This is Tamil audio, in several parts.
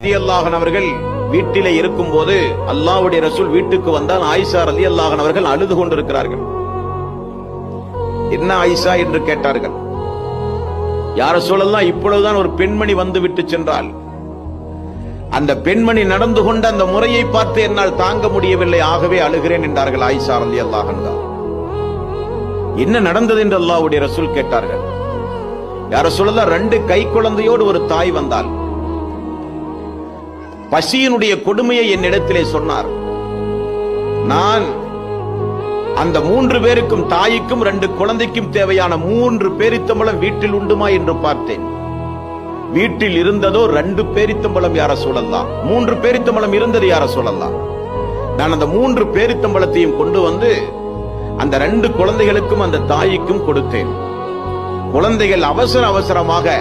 அல்லாஹன் அவர்கள் வீட்டிலே இருக்கும்போது அல்லாவுடைய ரசூல் வீட்டுக்கு வந்தால் ஆயிஷா அலி அல்லாஹன் அவர்கள் அழுது கொண்டிருக்கிறார்கள். என்ன ஆயிஷா என்று கேட்டார்கள். யார சூழல்லாம் இப்பொழுதுதான் ஒரு பெண்மணி வந்து விட்டு சென்றால் அந்த பெண்மணி நடந்து கொண்ட அந்த முறையை பார்த்து என்னால் தாங்க முடியவில்லை. ஆகவே அழுகிறேன் என்றார்கள் ஆயிஷா அலி அல்லாஹன் என்ன நடந்தது? என்று அல்லாவுடைய ரசூல் கேட்டார்கள். யார சொல்லலாம் ரெண்டு கை குழந்தையோடு ஒரு தாய் வந்தாள். பசியினுடைய கொடுமையை என்னிடத்திலே சொன்னார். நான் அந்த மூன்று பேருக்கும் தாய்க்கும் ரெண்டு குழந்தைக்கும் தேவையான மூன்று பேரித்தம்பளம் வீட்டில் உண்டுமா என்று பார்த்தேன். வீட்டில் இருந்ததோ ரெண்டு பேரித்தம்பளம் யார சொல்லலாம். மூன்று பேரித்தம்பளம் இருந்தது யார சொல்லலாம். நான் அந்த மூன்று பேரித்தம்பளத்தையும் கொண்டு வந்து அந்த ரெண்டு குழந்தைகளுக்கும் அந்த தாய்க்கும் கொடுத்தேன். குழந்தைகள் அவசர அவசரமாக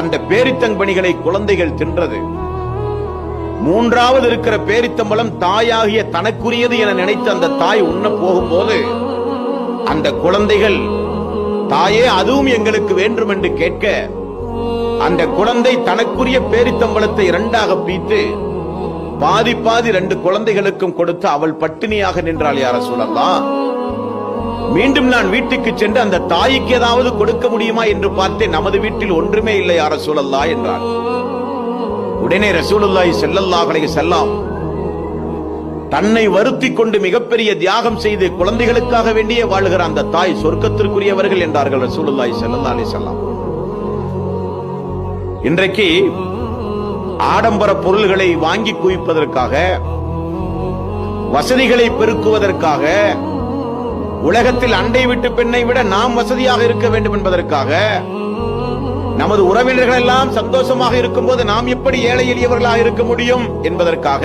அந்த பேரித்தங்கனிகளை குழந்தைகள் தின்றது. மூன்றாவது இருக்கிற பேரித்தம்பளம் தாயாகிய தனக்குரியது என நினைத்து அந்த தாய் உண்ண போகும்போது அந்த குழந்தைகள் தாயே அதுவும் எங்களுக்கு வேண்டும் என்று கேட்க அந்த குழந்தை தனக்குரிய பேரித்தம்பளத்தை இரண்டாக பீத்து பாதி பாதி ரெண்டு குழந்தைகளுக்கும் கொடுத்து அவள் பட்டினியாக நின்றாள் யார சொல்லலாம் மீண்டும் நான் வீட்டுக்கு சென்று அந்த தாய்க்கு ஏதாவது கொடுக்க முடியுமா? என்று பார்த்தேன் நமது வீட்டில் ஒன்றுமே இல்லை யார சொல்லலா என்றான். உடனே ரசூலுல்லாய் செல்லல்லாஹலை செல்லாம் தன்னை வருத்தி கொண்டு மிகப்பெரிய தியாகம் செய்து குழந்தைகளுக்காக வேண்டிய வாழுகிற அந்த தாய் சொர்க்கத்திற்குரியவர்கள் என்றார்கள் ரசூலுல்லாய் செல்லல்லா அலி செல்லாம் இன்றைக்கு ஆடம்பர பொருள்களை வாங்கி குவிப்பதற்காக வசதிகளை பெருக்குவதற்காக உலகத்தில் அண்டை விட்டு பெண்ணை விட நாம் வசதியாக இருக்க வேண்டும் என்பதற்காக நமது உறவினர்கள் எல்லாம் சந்தோஷமாக இருக்கும் போது நாம் எப்படி ஏழை எளியவர்களாக இருக்க முடியும் என்பதற்காக